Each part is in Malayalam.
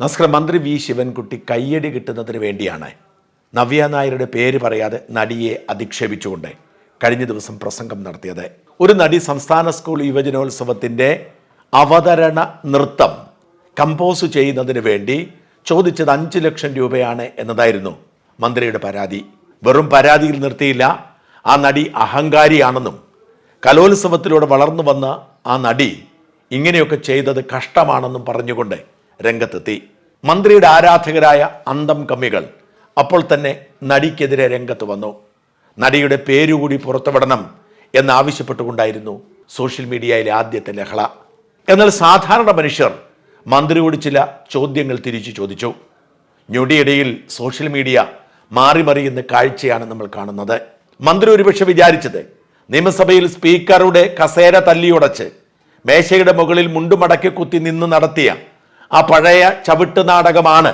നമസ്കാരം മന്ത്രി വി ശിവൻകുട്ടി കയ്യടി കിട്ടുന്നതിന് വേണ്ടിയാണ്. നവ്യ നായരുടെ പേര് പറയാതെ നടിയെ അധിക്ഷേപിച്ചുകൊണ്ട് കഴിഞ്ഞ ദിവസം പ്രസംഗം നടത്തിയത്. ഒരു നടി സംസ്ഥാന സ്കൂൾ യുവജനോത്സവത്തിന്റെ അവതരണ നൃത്തം കമ്പോസ് ചെയ്യുന്നതിന് വേണ്ടി ചോദിച്ചത് അഞ്ച് ലക്ഷം രൂപയാണ് എന്നതായിരുന്നു മന്ത്രിയുടെ പരാതി. വെറും പരാതിയിൽ നിർത്തിയില്ല. ആ നടി അഹങ്കാരിയാണെന്നും കലോത്സവത്തിലൂടെ വളർന്നു വന്ന ആ നടി ഇങ്ങനെയൊക്കെ ചെയ്തത് കഷ്ടമാണെന്നും പറഞ്ഞുകൊണ്ട് രംഗത്തെത്തി. മന്ത്രിയുടെ ആരാധകരായ അന്തം കമ്മികൾ അപ്പോൾ തന്നെ നടിക്കെതിരെ രംഗത്ത് വന്നു. നടിയുടെ പേരുകൂടി പുറത്തുവിടണം എന്നാവശ്യപ്പെട്ടുകൊണ്ടായിരുന്നു സോഷ്യൽ മീഡിയയിലെ ആദ്യത്തെ ലഹള. എന്നാൽ സാധാരണ മനുഷ്യർ മന്ത്രിയോട് ചില ചോദ്യങ്ങൾ തിരിച്ചു ചോദിച്ചു. ഞൊടിയിടയിൽ സോഷ്യൽ മീഡിയ മാറി മറിയുന്ന കാഴ്ചയാണ് നമ്മൾ കാണുന്നത്. മന്ത്രി ഒരുപക്ഷെ വിചാരിച്ചത് നിയമസഭയിൽ സ്പീക്കറുടെ കസേര തല്ലിയുടച്ച് മേശയുടെ മുകളിൽ മുണ്ടുമടക്കി കുത്തി നിന്ന് നടത്തിയ ആ പഴയ ചവിട്ട് നാടകമാണ്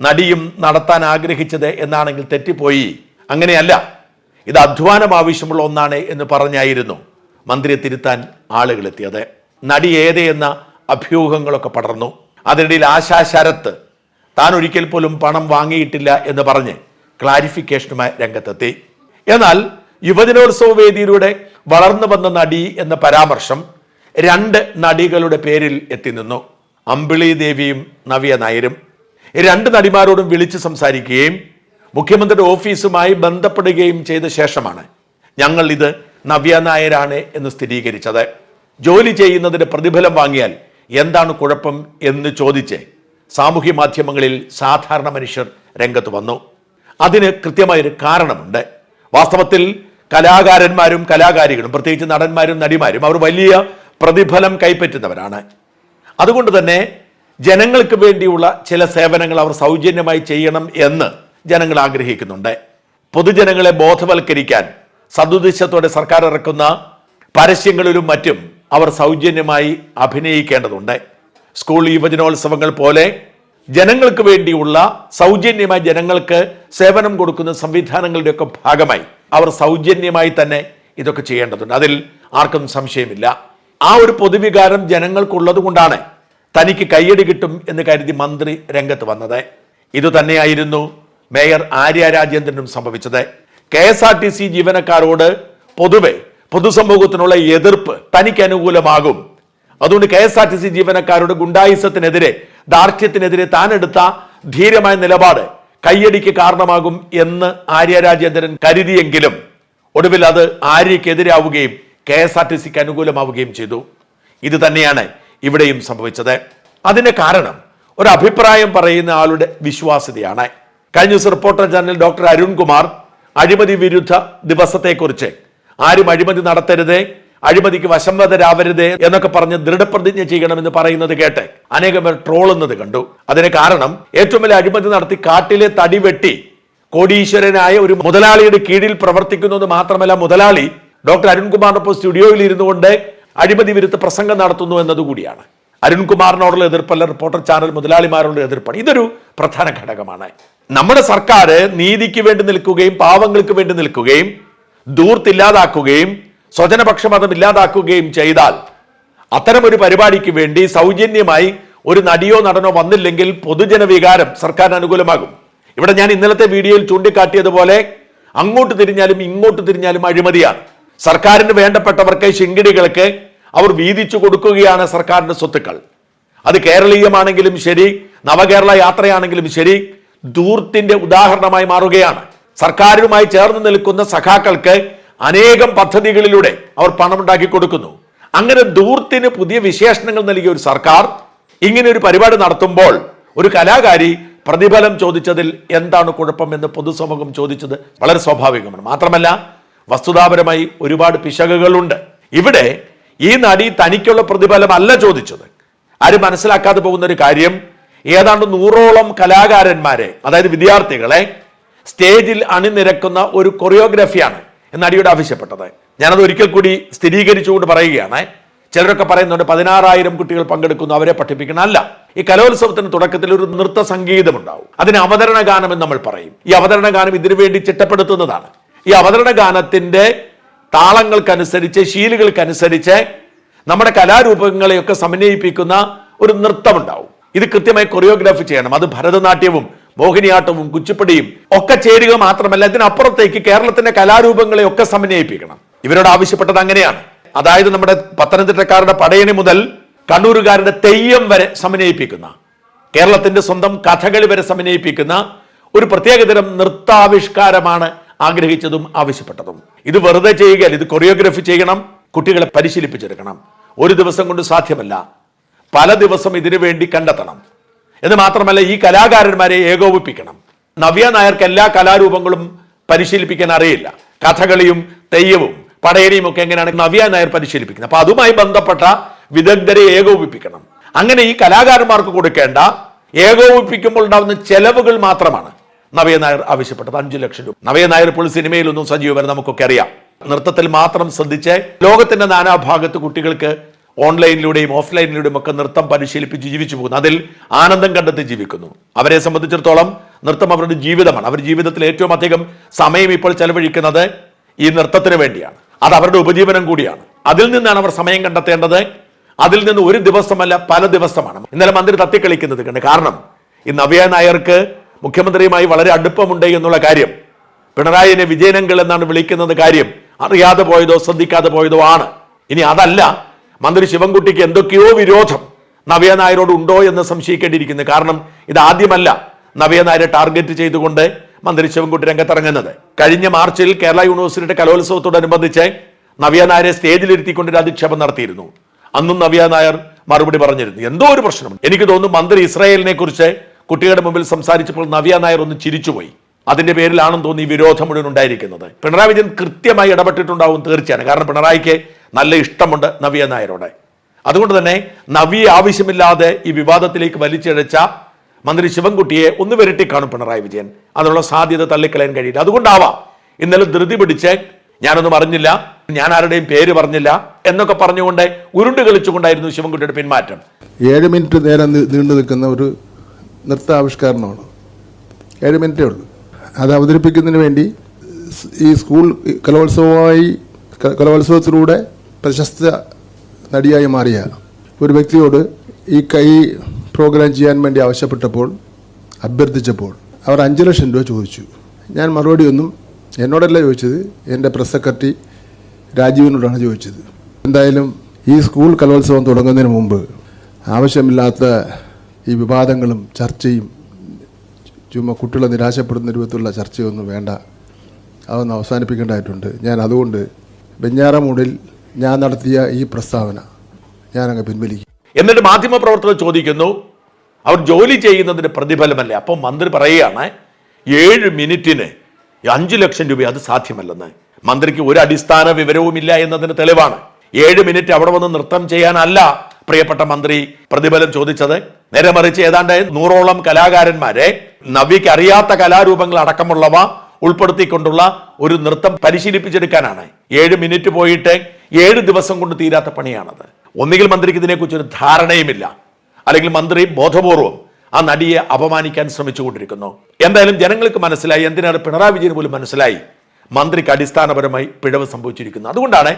നടിയും നടത്താൻ ആഗ്രഹിച്ചത് എന്നാണെങ്കിൽ തെറ്റിപ്പോയി. അങ്ങനെയല്ല. ഇത് അധ്വാനം ആവശ്യമുള്ള ഒന്നാണ് എന്ന് പറഞ്ഞായിരുന്നു മന്ത്രിയെ തിരുത്താൻ ആളുകൾ എത്തിയത് നടി ഏതെന്ന അഭ്യൂഹങ്ങളൊക്കെ പടർന്നു. അതിനിടയിൽ ആശാ ശരത്ത് താൻ ഒരിക്കൽ പോലും പണം വാങ്ങിയിട്ടില്ല എന്ന് പറഞ്ഞ് ക്ലാരിഫിക്കേഷനുമായി രംഗത്തെത്തി. എന്നാൽ യുവജനോത്സവ വേദിയിലൂടെ വളർന്നു വന്ന നടി എന്ന പരാമർശം രണ്ട് നടികളുടെ പേരിൽ എത്തി നിന്നു. അമ്പിളി ദേവിയും നവ്യ നായരും രണ്ട് നടിമാരോടും വിളിച്ച് സംസാരിക്കുകയും മുഖ്യമന്ത്രിയുടെ ഓഫീസുമായി ബന്ധപ്പെടുകയും ചെയ്ത ശേഷമാണ് ഞങ്ങൾ ഇത് നവ്യ നായരാണ് എന്ന് സ്ഥിരീകരിച്ചത്. ജോലി ചെയ്യുന്നതിന് പ്രതിഫലം വാങ്ങിയാൽ എന്താണ് കുഴപ്പം എന്ന് ചോദിച്ച് സാമൂഹ്യ മാധ്യമങ്ങളിൽ സാധാരണ മനുഷ്യർ രംഗത്ത് വന്നു. അതിന് കൃത്യമായൊരു കാരണമുണ്ട്. വാസ്തവത്തിൽ കലാകാരന്മാരും കലാകാരികളും പ്രത്യേകിച്ച് നടന്മാരും നടിമാരും അവർ വലിയ പ്രതിഫലം കൈപ്പറ്റുന്നവരാണ്. അതുകൊണ്ട് തന്നെ ജനങ്ങൾക്ക് വേണ്ടിയുള്ള ചില സേവനങ്ങൾ അവർ സൗജന്യമായി ചെയ്യണം എന്ന് ജനങ്ങൾ ആഗ്രഹിക്കുന്നുണ്ട്. പൊതുജനങ്ങളെ ബോധവൽക്കരിക്കാൻ സതുദ്ദേശത്തോടെ സർക്കാർ ഇറക്കുന്ന പരസ്യങ്ങളിലും മറ്റും അവർ സൗജന്യമായി അഭിനയിക്കേണ്ടതുണ്ട്. സ്കൂൾ യുവജനോത്സവങ്ങൾ പോലെ ജനങ്ങൾക്ക് വേണ്ടിയുള്ള സൗജന്യമായി ജനങ്ങൾക്ക് സേവനം കൊടുക്കുന്ന സംവിധാനങ്ങളുടെയൊക്കെ ഭാഗമായി അവർ സൗജന്യമായി തന്നെ ഇതൊക്കെ ചെയ്യേണ്ടതുണ്ട്. അതിൽ ആർക്കും സംശയമില്ല. ആ ഒരു പൊതുവികാരം ജനങ്ങൾക്കുള്ളത് കൊണ്ടാണ് തനിക്ക് കയ്യടി കിട്ടും എന്ന് കരുതി മന്ത്രി രംഗത്ത് വന്നത്. ഇതുതന്നെയായിരുന്നു മേയർ ആര്യ രാജേന്ദ്രനും സംഭവിച്ചത്. K S R T C ജീവനക്കാരോട് പൊതുവെ പൊതുസമൂഹത്തിനുള്ള എതിർപ്പ് തനിക്ക് അനുകൂലമാകും. അതുകൊണ്ട് K S R T C ജീവനക്കാരുടെ ഗുണ്ടായുസത്തിനെതിരെ ദാർഢ്യത്തിനെതിരെ താനെടുത്ത ധീരമായ നിലപാട് കയ്യടിക്ക് കാരണമാകും എന്ന് ആര്യ രാജേന്ദ്രൻ കരുതിയെങ്കിലും ഒടുവിൽ അത് ആര്യക്കെതിരാവുകയും കെ എസ് ആർ ടി സിക്ക് അനുകൂലമാവുകയും ചെയ്തു. ഇത് തന്നെയാണ് ഇവിടെയും സംഭവിച്ചത്. അതിന് കാരണം ഒരു അഭിപ്രായം പറയുന്ന ആളുടെ വിശ്വാസ്യതയാണ്. കഴിഞ്ഞ ദിവസം റിപ്പോർട്ടർ ജനറൽ ഡോക്ടർ അരുൺകുമാർ അഴിമതി വിരുദ്ധ ദിവസത്തെക്കുറിച്ച് ആരും അഴിമതി നടത്തരുത് അഴിമതിക്ക് വശംവതരാവരുത് എന്നൊക്കെ പറഞ്ഞ് ദൃഢപ്രതിജ്ഞ ചെയ്യണമെന്ന് പറയുന്നത് കേട്ട് അനേകം പേർ ട്രോളുന്നത് കണ്ടു. അതിന് കാരണം ഏറ്റവും വലിയ അഴിമതി നടത്തി കാട്ടിലെ തടി വെട്ടി കോടീശ്വരനായ ഒരു മുതലാളിയുടെ കീഴിൽ പ്രവർത്തിക്കുന്നത് മാത്രമല്ല മുതലാളി ഡോക്ടർ അരുൺകുമാറിനൊപ്പം സ്റ്റുഡിയോയിൽ ഇരുന്നു കൊണ്ട് അഴിമതി വിരുദ്ധ പ്രസംഗം നടത്തുന്നു എന്നതുകൂടിയാണ്. അരുൺകുമാറിനോടുള്ള എതിർപ്പല്ല റിപ്പോർട്ടർ ചാനൽ മുതലാളിമാരോടുള്ള എതിർപ്പാണ്. ഇതൊരു പ്രധാന ഘടകമാണ്. നമ്മുടെ സർക്കാർ നീതിക്ക് വേണ്ടി നിൽക്കുകയും പാവങ്ങൾക്ക് വേണ്ടി നിൽക്കുകയും ദൂർത്തില്ലാതാക്കുകയും സ്വജനപക്ഷമതം ഇല്ലാതാക്കുകയും ചെയ്താൽ അത്തരമൊരു പരിപാടിക്ക് വേണ്ടി സൗജന്യമായി ഒരു നടിയോ നടനോ വന്നില്ലെങ്കിൽ പൊതുജനവികാരം സർക്കാരിന് അനുകൂലമാകും. ഇവിടെ ഞാൻ ഇന്നലത്തെ വീഡിയോയിൽ ചൂണ്ടിക്കാട്ടിയതുപോലെ അങ്ങോട്ട് തിരിഞ്ഞാലും ഇങ്ങോട്ട് തിരിഞ്ഞാലും അഴിമതിയാണ്. സർക്കാരിന് വേണ്ടപ്പെട്ടവർക്ക് ശിങ്കിടികൾക്ക് അവർ വീതിച്ചു കൊടുക്കുകയാണ് സർക്കാരിന്റെ സ്വത്തുക്കൾ. അത് കേരളീയമാണെങ്കിലും ശരി നവകേരള യാത്രയാണെങ്കിലും ശരി ദൂർത്തിന്റെ ഉദാഹരണമായി മാറുകയാണ്. സർക്കാരുമായി ചേർന്ന് നിൽക്കുന്ന സഖാക്കൾക്ക് അനേകം പദ്ധതികളിലൂടെ അവർ പണമുണ്ടാക്കി കൊടുക്കുന്നു. അങ്ങനെ ദൂർത്തിന് പുതിയ വിശേഷണങ്ങൾ നൽകിയ ഒരു സർക്കാർ ഇങ്ങനെ ഒരു പരിപാടി നടത്തുമ്പോൾ ഒരു കലാകാരി പ്രതിഫലം ചോദിച്ചതിൽ എന്താണ് കുഴപ്പമെന്ന് പൊതുസമൂഹം ചോദിച്ചത് വളരെ സ്വാഭാവികമാണ്. മാത്രമല്ല വസ്തുതാപരമായി ഒരുപാട് പിശകുകളുണ്ട്. ഇവിടെ ഈ നടി തനിക്കുള്ള പ്രതിഫലം അല്ല ചോദിച്ചത്. ആരും മനസ്സിലാക്കാതെ പോകുന്ന ഒരു കാര്യം ഏതാണ്ട് നൂറോളം കലാകാരന്മാരെ അതായത് വിദ്യാർത്ഥികളെ സ്റ്റേജിൽ അണിനിരക്കുന്ന ഒരു കൊറിയോഗ്രഫിയാണ് നടിയുടെ ആവശ്യപ്പെട്ടത്. ഞാനത് ഒരിക്കൽ കൂടി സ്ഥിരീകരിച്ചുകൊണ്ട് പറയുകയാണ്. ചിലരൊക്കെ പറയുന്നുണ്ട് പതിനാറായിരം കുട്ടികൾ പങ്കെടുക്കുന്നു അവരെ പഠിപ്പിക്കണം അല്ല ഈ കലോത്സവത്തിന് തുടക്കത്തിൽ ഒരു നൃത്ത സംഗീതം ഉണ്ടാവും. അതിന് അവതരണ ഗാനം എന്ന് നമ്മൾ പറയും. ഈ അവതരണ ഗാനം ഇതിനു വേണ്ടി ചിട്ടപ്പെടുത്തുന്നതാണ്. ഈ അവതരണ ഗാനത്തിന്റെ താളങ്ങൾക്കനുസരിച്ച് ശീലുകൾക്കനുസരിച്ച് നമ്മുടെ കലാരൂപങ്ങളെയൊക്കെ സമന്വയിപ്പിക്കുന്ന ഒരു നൃത്തമുണ്ടാവും. ഇത് കൃത്യമായി കൊറിയോഗ്രാഫി ചെയ്യണം. അത് ഭരതനാട്യവും മോഹിനിയാട്ടവും കുച്ചിപ്പടിയും ഒക്കെ ചേരുക മാത്രമല്ല ഇതിനപ്പുറത്തേക്ക് കേരളത്തിന്റെ കലാരൂപങ്ങളെ ഒക്കെ സമന്വയിപ്പിക്കണം. ഇവരോട് ആവശ്യപ്പെട്ടത് അങ്ങനെയാണ്. അതായത് നമ്മുടെ പത്തനംതിട്ടക്കാരുടെ പടയണി മുതൽ കണ്ണൂരുകാരുടെ തെയ്യം വരെ സമന്വയിപ്പിക്കുന്ന കേരളത്തിന്റെ സ്വന്തം കഥകളി വരെ സമന്വയിപ്പിക്കുന്ന ഒരു പ്രത്യേകതരം നൃത്താവിഷ്കാരമാണ് ആഗ്രഹിച്ചതും ആവശ്യപ്പെട്ടതും. ഇത് വെറുതെ ചെയ്യുകയല്ല ഇത് കൊറിയോഗ്രഫി ചെയ്യണം കുട്ടികളെ പരിശീലിപ്പിച്ചെടുക്കണം. ഒരു ദിവസം കൊണ്ട് സാധ്യമല്ല. പല ദിവസം ഇതിനു വേണ്ടി കണ്ടെത്തണം. എന്ന് മാത്രമല്ല ഈ കലാകാരന്മാരെ ഏകോപിപ്പിക്കണം. നവ്യ നായർക്ക് എല്ലാ കലാരൂപങ്ങളും പരിശീലിപ്പിക്കാൻ അറിയില്ല. കഥകളിയും തെയ്യവും പടയണിയും ഒക്കെ എങ്ങനെയാണ് നവ്യ നായർ പരിശീലിപ്പിക്കുന്നത്? അപ്പൊ അതുമായി ബന്ധപ്പെട്ട വിദഗ്ധരെ ഏകോപിപ്പിക്കണം. അങ്ങനെ ഈ കലാകാരന്മാർക്ക് കൊടുക്കേണ്ട ഏകോപിപ്പിക്കുമ്പോൾ ഉണ്ടാകുന്ന ചെലവുകൾ മാത്രമാണ്. നവ്യ നായർ ആവശ്യപ്പെട്ടത് അഞ്ചു ലക്ഷം രൂപ. നവയ നായർ ഇപ്പോൾ സിനിമയിലൊന്നും സജീവം നമുക്കൊക്കെ അറിയാം. നൃത്തത്തിൽ മാത്രം ശ്രദ്ധിച്ച് ലോകത്തിന്റെ നാനാഭാഗത്ത് കുട്ടികൾക്ക് ഓൺലൈനിലൂടെയും ഓഫ്ലൈനിലൂടെയും ഒക്കെ നൃത്തം പരിശീലിപ്പിച്ച് ജീവിച്ചു പോകുന്നു. അതിൽ ആനന്ദം കണ്ടെത്തി ജീവിക്കുന്നു. അവരെ സംബന്ധിച്ചിടത്തോളം നൃത്തം അവരുടെ ജീവിതമാണ്. അവർ ജീവിതത്തിൽ ഏറ്റവും അധികം സമയം ഇപ്പോൾ ചെലവഴിക്കുന്നത് ഈ നൃത്തത്തിന് വേണ്ടിയാണ്. അത് അവരുടെ ഉപജീവനം കൂടിയാണ്. അതിൽ നിന്നാണ് അവർ സമയം കണ്ടെത്തേണ്ടത്. അതിൽ നിന്ന് ഒരു ദിവസമല്ല പല ദിവസമാണ്. ഇന്നലെ മന്ത്രി തത്തിക്കളിക്കുന്നത് കണ്ട്. കാരണം ഈ നവ്യ നായർക്ക് മുഖ്യമന്ത്രിയുമായി വളരെ അടുപ്പമുണ്ട് എന്നുള്ള കാര്യം. പിണറായിനെ വിജയനങ്ങൾ എന്നാണ് വിളിക്കുന്നത് കാര്യം അറിയാതെ പോയതോ ശ്രദ്ധിക്കാതെ പോയതോ ആണ്. ഇനി അതല്ല. മന്ത്രി ശിവൻകുട്ടിക്ക് എന്തൊക്കെയോ വിരോധം. നവ്യ നായരോട് ഉണ്ടോ എന്ന് സംശയിക്കേണ്ടിയിരിക്കുന്നു. കാരണം ഇത് ആദ്യമല്ല നവ്യ നായരെ ടാർഗറ്റ് ചെയ്തുകൊണ്ട് മന്ത്രി ശിവൻകുട്ടി രംഗത്തിറങ്ങുന്നത്. കഴിഞ്ഞ മാർച്ചിൽ കേരള യൂണിവേഴ്സിറ്റിയുടെ കലോത്സവത്തോടനുബന്ധിച്ച് നവ്യ നായരെ സ്റ്റേജിലിരുത്തിക്കൊണ്ട് ഒരു അധിക്ഷേപം നടത്തിയിരുന്നു. അന്നും നവ്യ നായർ മറുപടി പറഞ്ഞിരുന്നു. എന്തോ ഒരു പ്രശ്നം. എനിക്ക് തോന്നുന്നു മന്ത്രി ഇസ്രായേലിനെ കുറിച്ച് കുട്ടികളുടെ മുമ്പിൽ സംസാരിച്ചപ്പോൾ നവ്യ നായർ ഒന്ന് ചിരിച്ചുപോയി. അതിന്റെ പേരിലാണെന്ന് തോന്നി വിരോധം മുഴുവൻ ഉണ്ടായിരിക്കുന്നത്. പിണറായി വിജയൻ കൃത്യമായി ഇടപെട്ടിട്ടുണ്ടാവും തീർച്ചയാണ് കാരണം പിണറായിക്ക് നല്ല ഇഷ്ടമുണ്ട് നവ്യ നായരോടെ. അതുകൊണ്ട് തന്നെ നവ്യ ആവശ്യമില്ലാതെ ഈ വിവാദത്തിലേക്ക് വലിച്ചിഴച്ച മന്ത്രി ശിവൻകുട്ടിയെ ഒന്ന് വിരട്ടി കാണും പിണറായി വിജയൻ. അതിനുള്ള സാധ്യത തള്ളിക്കളയാൻ കഴിയില്ല. അതുകൊണ്ടാവാം ഇന്നലെ ധൃതി പിടിച്ച് ഞാനൊന്നും അറിഞ്ഞില്ല ഞാൻ ആരുടെയും പേര് പറഞ്ഞില്ല എന്നൊക്കെ പറഞ്ഞുകൊണ്ട് ഉരുണ്ട് കളിച്ചുകൊണ്ടായിരുന്നു ശിവൻകുട്ടിയുടെ പിന്മാറ്റം. ഏഴ് മിനിറ്റ് നേരം നീണ്ടു നിൽക്കുന്ന ഒരു നൃത്താവിഷ്കരണമാണ്. ഏഴ് മിനിറ്റേ ഉള്ളൂ. അത് അവതരിപ്പിക്കുന്നതിന് വേണ്ടി ഈ സ്കൂൾ കലോത്സവമായി കലോത്സവത്തിലൂടെ പ്രശസ്ത നടിയായി മാറിയ ഒരു വ്യക്തിയോട് ഈ കൈ പ്രോഗ്രാം ചെയ്യാൻ വേണ്ടി ആവശ്യപ്പെട്ടപ്പോൾ അഭ്യർത്ഥിച്ചപ്പോൾ അവർ അഞ്ച് ലക്ഷം രൂപ ചോദിച്ചു. ഞാൻ മറുപടി ഒന്നും എന്നോടല്ല ചോദിച്ചത് എന്റെ പ്രസ് സെക്രട്ടറി രാജീവിനോടാണ് ചോദിച്ചത്. എന്തായാലും ഈ സ്കൂൾ കലോത്സവം തുടങ്ങുന്നതിന് മുമ്പ് ആവശ്യമില്ലാത്ത ഈ വിവാദങ്ങളും ചർച്ചയും ചുമ്മാ കുട്ടികളെ നിരാശപ്പെടുന്ന രൂപത്തിലുള്ള ചർച്ചയൊന്നും വേണ്ട. അതൊന്ന് അവസാനിപ്പിക്കേണ്ടതായിട്ടുണ്ട്. ഞാൻ അതുകൊണ്ട് വെഞ്ഞാറമൂടിൽ ഞാൻ നടത്തിയ ഈ പ്രസ്താവന ഞാനങ്ങ് പിൻവലിക്കും. എന്നിട്ട് മാധ്യമപ്രവർത്തകർ ചോദിക്കുന്നു അവർ ജോലി ചെയ്യുന്നതിന് പ്രതിഫലമല്ലേ? അപ്പം മന്ത്രി പറയുകയാണ് ഏഴ് മിനിറ്റിന് അഞ്ച് ലക്ഷം രൂപ അത് സാധ്യമല്ലെന്ന്. മന്ത്രിക്ക് ഒരു അടിസ്ഥാന വിവരവുമില്ല എന്നതിന് തെളിവാണ്. ഏഴ് മിനിറ്റ് അവിടെ വന്ന് നൃത്തം ചെയ്യാനല്ല പ്രിയപ്പെട്ട മന്ത്രി പ്രതിഫലം ചോദിച്ചത്. നേരെ മറിച്ച് ഏതാണ്ട് നൂറോളം കലാകാരന്മാരെ നവ്യക്ക് അറിയാത്ത കലാരൂപങ്ങൾ അടക്കമുള്ളവ ഉൾപ്പെടുത്തിക്കൊണ്ടുള്ള ഒരു നൃത്തം പരിശീലിപ്പിച്ചെടുക്കാനാണ്. ഏഴ് മിനിറ്റ് പോയിട്ട് ഏഴ് ദിവസം കൊണ്ട് തീരാത്ത പണിയാണത്. ഒന്നുകിൽ മന്ത്രിക്ക് ഇതിനെക്കുറിച്ച് ഒരു ധാരണയുമില്ല. അല്ലെങ്കിൽ മന്ത്രി ബോധപൂർവം ആ നടിയെ അപമാനിക്കാൻ ശ്രമിച്ചുകൊണ്ടിരിക്കുന്നു. എന്തായാലും ജനങ്ങൾക്ക് മനസ്സിലായി എന്തിനാണ് പിണറായി വിജയൻ പോലും മനസ്സിലായി മന്ത്രിക്ക് അടിസ്ഥാനപരമായി പിഴവ് സംഭവിച്ചിരിക്കുന്നു അതുകൊണ്ടാണ്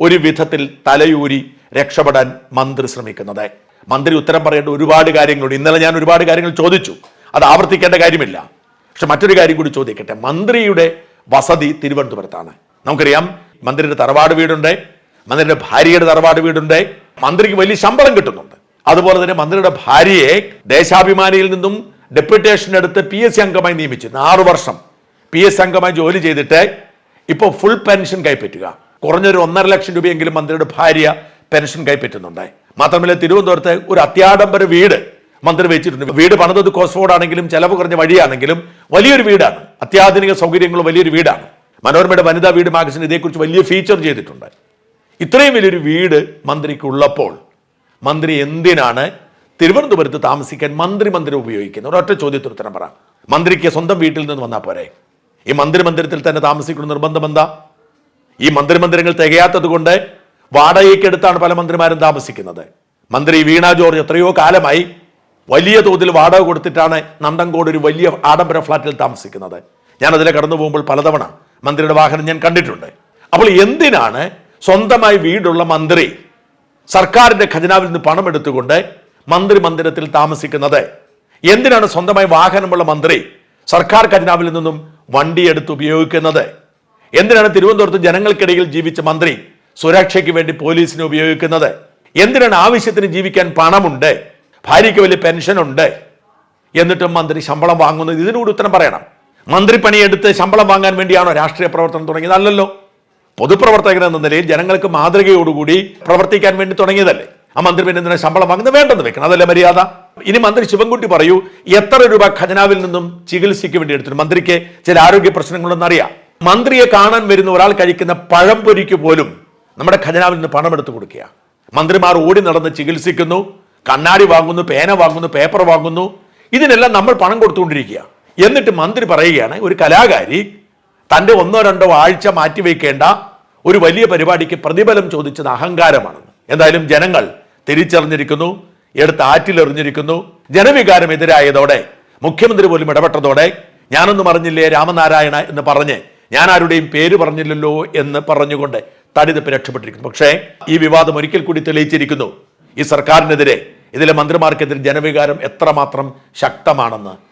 ഒരു വിധത്തിൽ തലയൂരി രക്ഷപ്പെടാൻ മന്ത്രി ശ്രമിക്കുന്നത്. മന്ത്രി ഉത്തരം പറയേണ്ട ഒരുപാട് കാര്യങ്ങളുണ്ട്. ഇന്നലെ ഞാൻ ഒരുപാട് കാര്യങ്ങൾ ചോദിച്ചു. അത് ആവർത്തിക്കേണ്ട കാര്യമില്ല. പക്ഷെ മറ്റൊരു കാര്യം കൂടി ചോദിക്കട്ടെ. മന്ത്രിയുടെ വസതി തിരുവനന്തപുരത്താണ്. നമുക്കറിയാം മന്ത്രിയുടെ തറവാട് വീടുണ്ട് മന്ത്രിയുടെ ഭാര്യയുടെ തറവാട് വീടുണ്ട് മന്ത്രിക്ക് വലിയ ശമ്പളം കിട്ടുന്നുണ്ട്. അതുപോലെ തന്നെ മന്ത്രിയുടെ ഭാര്യയെ ദേശാഭിമാനിയിൽ നിന്നും ഡെപ്യൂട്ടേഷൻ എടുത്ത് പി എസ് സി അംഗമായി നിയമിച്ചിരുന്നു ആറു വർഷം പി എസ് അംഗമായി ജോലി ചെയ്തിട്ട് ഇപ്പോൾ ഫുൾ പെൻഷൻ കൈപ്പറ്റുക. കുറഞ്ഞൊരു ഒന്നര ലക്ഷം രൂപയെങ്കിലും മന്ത്രിയുടെ ഭാര്യ പെൻഷൻ കൈപ്പറ്റുന്നുണ്ട് മാത്രമല്ല തിരുവനന്തപുരത്ത് ഒരു അത്യാഡംബര വീട് മന്ത്രി വെച്ചിട്ടുണ്ട്. വീട് പണിതത് കോസ്ഫോർഡ് ആണെങ്കിലും ചെലവ് കുറഞ്ഞ വഴിയാണെങ്കിലും വലിയൊരു വീടാണ്. അത്യാധുനിക സൗകര്യങ്ങൾ വലിയൊരു വീടാണ്. മനോരമയുടെ വനിതാ വീട് മാഗസിൻ ഇതേക്കുറിച്ച് വലിയ ഫീച്ചർ ചെയ്തിട്ടുണ്ട്. ഇത്രയും വലിയൊരു വീട് മന്ത്രിക്ക് ഉള്ളപ്പോൾ മന്ത്രി എന്തിനാണ് തിരുവനന്തപുരത്ത് താമസിക്കാൻ മന്ത്രി മന്ദിരം ഉപയോഗിക്കുന്നത്? ഒരൊറ്റ ചോദ്യത്തിന് ഉത്തരം പറ. മന്ത്രിക്ക് സ്വന്തം വീട്ടിൽ നിന്ന് വന്നാൽ പോരെ? ഈ മന്ത്രി മന്ദിരത്തിൽ തന്നെ താമസിക്കുന്ന നിർബന്ധം എന്താ? ഈ മന്ത്രിമന്ദിരങ്ങൾ തികയാത്തത് കൊണ്ട് വാടകയ്ക്കെടുത്താണ് പല മന്ത്രിമാരും താമസിക്കുന്നത്. മന്ത്രി വീണ ജോർജ് എത്രയോ കാലമായി വലിയ തോതിൽ വാടക കൊടുത്തിട്ടാണ് നന്തങ്കോട് ഒരു വലിയ ആഡംബര ഫ്ലാറ്റിൽ താമസിക്കുന്നത്. ഞാൻ അതിലെ കടന്നു പോകുമ്പോൾ പലതവണ മന്ത്രിയുടെ വാഹനം ഞാൻ കണ്ടിട്ടുണ്ട്. അപ്പോൾ എന്തിനാണ് സ്വന്തമായി വീടുള്ള മന്ത്രി സർക്കാരിന്റെ ഖജനാവിൽ നിന്ന് പണം എടുത്തുകൊണ്ട് മന്ത്രി മന്ദിരത്തിൽ താമസിക്കുന്നത്? എന്തിനാണ് സ്വന്തമായി വാഹനമുള്ള മന്ത്രി സർക്കാർ ഖജനാവിൽ നിന്നും വണ്ടിയെടുത്ത് ഉപയോഗിക്കുന്നത്? എന്തിനാണ് തിരുവനന്തപുരത്ത് ജനങ്ങൾക്കിടയിൽ ജീവിച്ച മന്ത്രി സുരക്ഷയ്ക്ക് വേണ്ടി പോലീസിനെ ഉപയോഗിക്കുന്നത്. എന്തിനാണ് ആവശ്യത്തിന് ജീവിക്കാൻ പണമുണ്ട്? ഭാര്യയ്ക്ക് വലിയ പെൻഷനുണ്ട്. എന്നിട്ടും മന്ത്രി ശമ്പളം വാങ്ങുന്നത് ഇതിനോട് ഉത്തരം പറയണം. മന്ത്രി പണിയെടുത്ത് ശമ്പളം വാങ്ങാൻ വേണ്ടിയാണോ രാഷ്ട്രീയ പ്രവർത്തനം തുടങ്ങിയത്? അല്ലല്ലോ. പൊതുപ്രവർത്തകൻ എന്ന നിലയിൽ ജനങ്ങൾക്ക് മാതൃകയോടുകൂടി പ്രവർത്തിക്കാൻ വേണ്ടി തുടങ്ങിയതല്ലേ. ആ മന്ത്രി പിന്നെ എന്തിനാ ശമ്പളം വാങ്ങുന്നത്? വേണ്ടെന്ന് വെക്കണം. അതല്ലേ മര്യാദ? ഇനി മന്ത്രി ശിവൻകുട്ടി പറയൂ എത്ര രൂപ ഖജനാവിൽ നിന്നും ചികിത്സയ്ക്ക് വേണ്ടി എടുത്തിട്ടുണ്ട്? മന്ത്രിക്ക് ചില ആരോഗ്യ പ്രശ്നങ്ങളുണ്ടെന്ന് അറിയാം മന്ത്രിയെ കാണാൻ വരുന്ന ഒരാൾ കഴിക്കുന്ന പഴംപൊരിക്ക് പോലും നമ്മുടെ ഖജനാവിൽ നിന്ന് പണം എടുത്തു കൊടുക്കുക മന്ത്രിമാർ ഓടി നടന്ന് ചികിത്സിക്കുന്നു കണ്ണാടി വാങ്ങുന്നു പേന വാങ്ങുന്നു പേപ്പർ വാങ്ങുന്നു. ഇതിനെല്ലാം നമ്മൾ പണം കൊടുത്തുകൊണ്ടിരിക്കുക എന്നിട്ട് മന്ത്രി പറയുകയാണ് ഒരു കലാകാരി തന്റെ ഒന്നോ രണ്ടോ ആഴ്ച മാറ്റിവെക്കേണ്ട ഒരു വലിയ പരിപാടിക്ക് പ്രതിഫലം ചോദിച്ചത് അഹങ്കാരമാണെന്ന്. എന്തായാലും ജനങ്ങൾ തിരിച്ചറിഞ്ഞിരിക്കുന്നു എടുത്ത് ആറ്റിലെറിഞ്ഞിരിക്കുന്നു. ജനവികാരം എതിരായതോടെ മുഖ്യമന്ത്രി പോലും ഇടപെട്ടതോടെ ഞാനൊന്നും അറിഞ്ഞില്ലേ രാമനാരായണ എന്ന് പറഞ്ഞ് ഞാൻ ആരുടെയും പേര് പറഞ്ഞില്ലല്ലോ എന്ന് പറഞ്ഞുകൊണ്ട് തടിതപ്പ് രക്ഷപ്പെട്ടിരിക്കുന്നു. പക്ഷേ ഈ വിവാദം ഒരിക്കൽ കൂടി തെളിയിച്ചിരിക്കുന്നു. ഈ സർക്കാരിനെതിരെ ഇതിലെ മന്ത്രിമാർക്കെതിരെ ജനവികാരം എത്രമാത്രം ശക്തമാണെന്ന്.